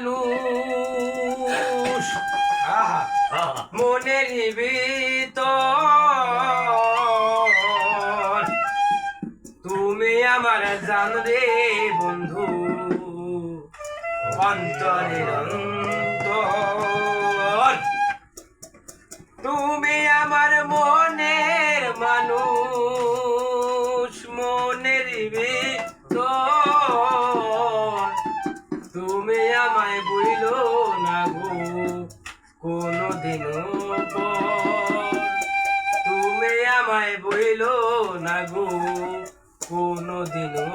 মানুষ। মনের ভিতর। তুমি আমার জান রে বন্ধু অন্তরের অন্তর। তুমি আমার মনের মানুষ মনের ভিতর তুমি আমায় বইল না গো। কোনদিনও পর তুমি আমায় বইল না গো। কোনদিনও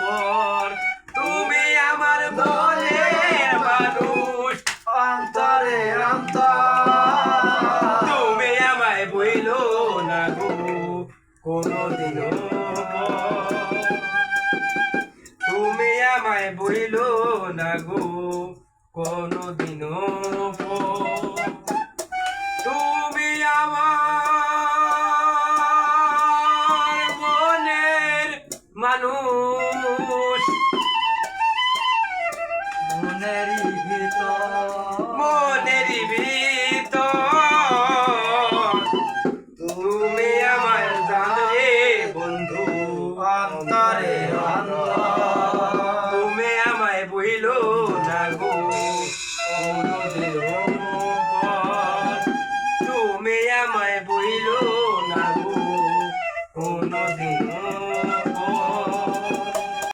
পর তুমি আমার মনের মানুষ। অন্তরে অন্তর। তুমি আমায় বইল না গো। কোনদিনও আমায় বইল না গো, কোনদিনও পর তুমি আমার মনের মানুষ। মনের মনের তুমি আমার জানে বন্ধু অন্তরে বইল না গো। তুমি আমায় বইল না গো। কোনদিন